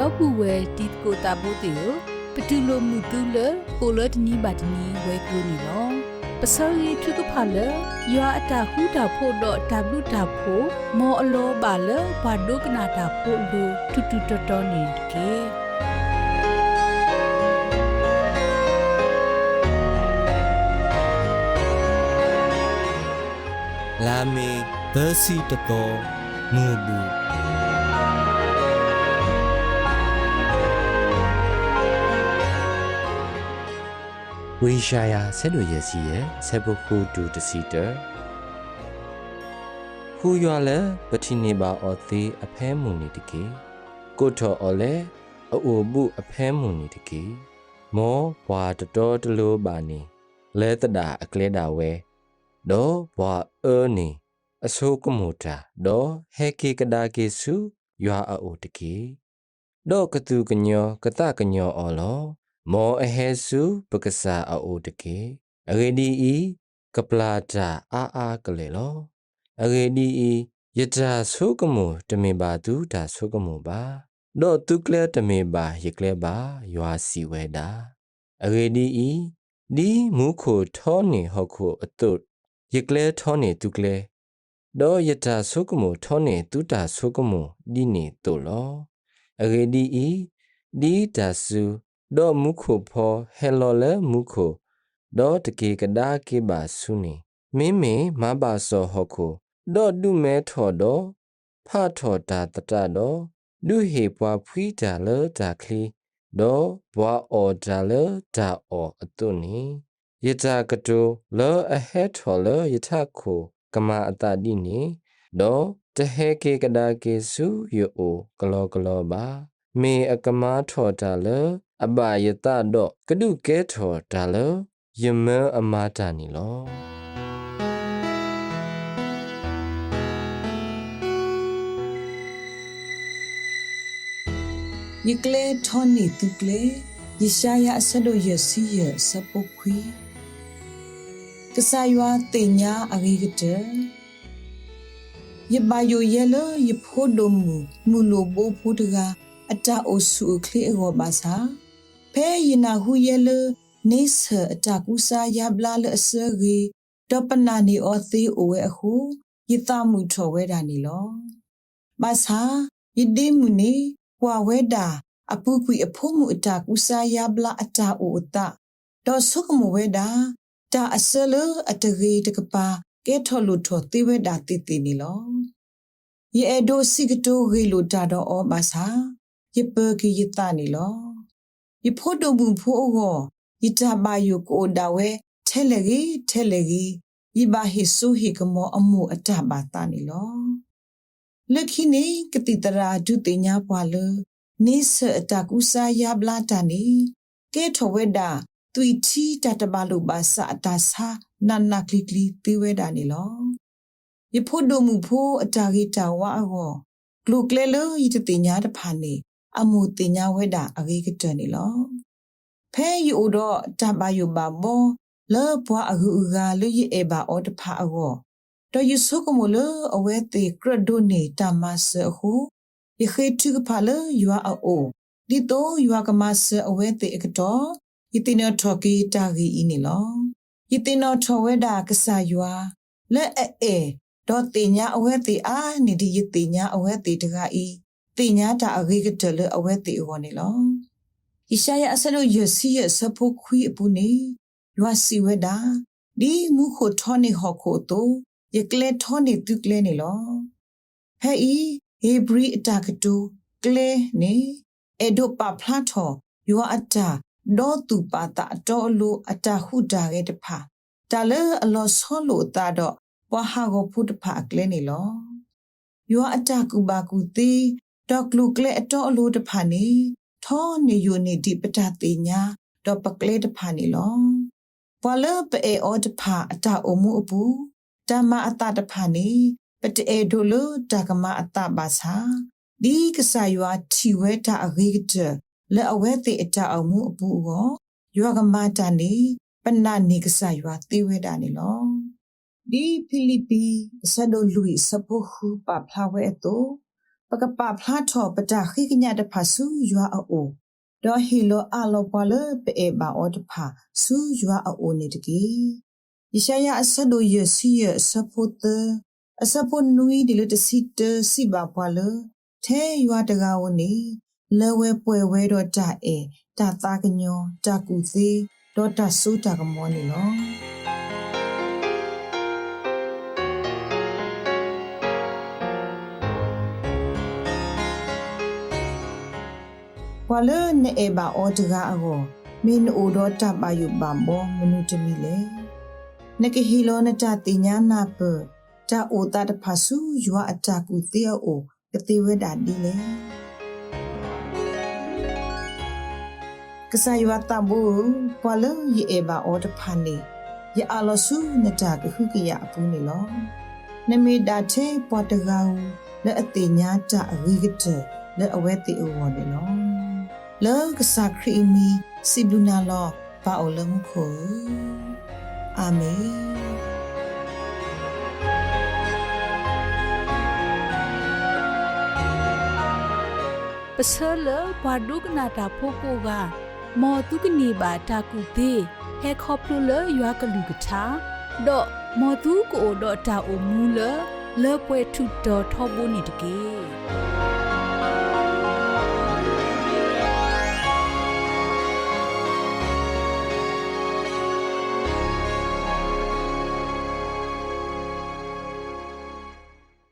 တော့ဘူးဝဲတီကိုတာဘိုတေကိုပတူလိုမှုတူလကိုလတ်နီဘတ်နီဝဲကူနီလောပစောရီထုကဖလရွာအတာဟူတာဖို့တော့တဘလူတာဖို့မောအလောပါလဘာဒုကနာတာဖို့လူတူတူတော်တော်နေကေလာမေဘစီတတော်မူဘူး ဝေရှာယာဆက်လို့ရစီရဲ့ဆက်ဖို့ခုတူတစီတဟူရွာလဲပတိနေပါအော်သေးအဖဲမူနေတကေကိုထော်အော်လဲအအိုဘူးအဖဲမူနေတကေမောဘွာတတော်တလို့ပါနေလဲတတာအကလဲတာဝဲဒေါ်ဘွာအဲနေအဆိုးကမူတာဒေါ်ဟဲကေကဒါကေစုရွာအိုတကေဒေါ်ကတူကညောကတကညောအော်လော မောအဟဲစုပကစားအိုတကေအဂေဒီဤကပလာတာအာအာကလေလောအဂေဒီဤယတာဆုကမုတမေပါသူဒါဆုကမုပါတော့တုကလေတမေပါယကလေပါယွာစီဝဲတာအဂေဒီဤဒီမူခိုထောနေဟောခုအတုယကလေထောနေတုကလေတော့ယတာဆုကမုထောနေတုတာဆုကမုဒီနေတုလောအဂေဒီဤဒီဒါစု ဒေါ်မုခုဖောဟဲလော်လဲမုခုဒေါ်တကေကဒါကေပါဆုနေမင်းမေမဘာစောဟခုဒေါ်ဒုမဲထော်ဒေါ်ဖာထော်တာတတဒေါ်ဒုဟေပွားဖွီးတာလတာခလီဒေါ်ဘွာအော်တာလတာအော်အတုနေယတာကတိုလောအဟဲထော်လယထခုကမာအတတိနေဒေါ်တဟဲကေကဒါကေစုယောကလောကလောပါမေအကမာထော်တာလ အဘယတတော့ကဒုကဲထော်ဒါလယမအမတာနီလောယကလေထောနီတုကလေယရှာယအဆဒိုယစီယစပုခွီကဆာယွာတင်ညာအဂိကတယဘယိုယလယဖိုဒုံမူမူလိုဘိုဖူတကအတာအိုစုခလေအောဘာသာ ဖဲယနာဟုယလနေဆအတာကူစာယဘလာလအစဂေတပနာနီအောသေးအိုဝဲအခုယတမှုထော်ဝဲတာနီလောဘာသာယဒီမူနီကွာဝဲတာအပူကွီအဖို့မှုအတာကူစာယဘလာအတာအိုအတာဒေါ်ဆုကမဝဲတာတာအစလအတရေတကပါကဲထော်လို့ထော်သေးဝဲတာတိတိနီလောယေအဒိုစီကတိုဂေလိုတာတော့အောဘာသာယေပကီယတနီလော ယေဖို့တုံဘူးဖို့အောယတဘာယုကိုဒါဝဲထဲလေကြီးထဲလေကြီးယဘဟိဆူဟိကမောအမှုအတဘာတာနီလောလက်ခိနေကတိတရာဒုတိညာပွာလနိစအတကုစာယဘလာတာနီကဲထဝဲတာသွီချီတတဘလုပါစအတာစာနနကလီကလီတေဝဲတာနီလောယဖို့ဒုံမှုဖို့အတာဂီတာဝါအောဂလုကလေလယတတိညာတဖာနေ အမှုတင်ညာဝဲတာအဂေကတနီလောဖဲယူတော့တဘယုဘာမောလောဘွားအဟုအဂါလူရဲ့အဘာအော်တဖာအောတော်ယူဆုကမလအဝဲတေကရဒိုနေတာမဆဟုယခေတုကဖာလယူအိုဒီတော့ယူကမဆအဝဲတေအကတော်ယတိနထော်ကီတာဂီအင်းနီလောယတိနထော်ဝဲတာကဆာယူလက်အဲအဲဒေါ်တင်ညာအဝဲတေအာနေဒီယတိညာအဝဲတေတကဤ တင်ညာတာအဂေကတလအဝဲတေဟောနေလောဣရှာယအစလုယစီယစဖို့ခွီအပူနေယွာစီဝဲတာဒီမူခိုထောနေဟောခိုတိုယကလေထောနေတုကလေနေလောဟဲ့ဤဟေဘရီအတာကတူကလေနေအဒိုပါဖလာထောယောအတာဒေါ်တူပါတာတော်လိုအတာဟုတာရဲ့တဖာတာလေအလောဆောလိုတာတော့ဝါဟာကိုဖုတဖာကလေနေလောယောအတာကူပါကူတီ ဒေါကလူကလေအတော်အလိုတဖာနေထောနေယိုနေဒီပတာတိညာဒေါပကလေတဖာနေလောဘွာလပအေအောတဖာအတာအမှုအပူဓမ္မအတတဖာနေပတေဒိုလတာကမအတဘာသာဒီကဆာယွာထီဝဲတာအဂိကတလက်အဝဲတိအတအောင်မှုအပူအောယောကမတာနေပနနေကဆာယွာတိဝဲတာနေလောဒီဖိလိပီဆဒိုလူစပိုဟုပဖလာဝဲတော့ ပကပဖလာထောပတာခိကညတဖဆူယွာအိုဒေါ်ဟီလိုအလောပလပေဘာအောတဖဆူယွာအိုနေတကေယရှာယအဆဒိုယစီယစပုတ်အစပုနွီဒီလတစီတစီဘာပွာလထဲယွာတကာဝနေလဲဝဲပွဲဝဲတော့တာအဲတာသားကညောတာကူသေးဒေါ်တာဆူတာကမောနေလော ဘွာလနဲ့အဘာအော်တကာအကိုမင်းအိုတော့တပါယူပါမောမနုတမီလေနကဟီလောနတတိညာနာပတာအိုတာတဖဆူယွာအတာကူတေအိုကတိဝဒဒီလေကဆာယွာတဘူဘွာလယေအဘာအော်တဖာနေယအလဆူနတကခုကရအပူနေလောနမေဒါတေပေါ်တကောင်လက်အတိညာတအဝိကတလက်အဝဲတိအဝော်နေလော လောကစာခရီမီစီဘလူနာလောပါအလုံးခိုအာမင်ပစလဘာဒုကနာတာဖိုကိုကမောတုကနေပါတာကူသေးဟဲခေါပလူလရွာကလူကထာဒေါ်မောတုကိုဒေါ်တာအိုမူလလေပွဲထုတော်ထောဘုန်နေတကေ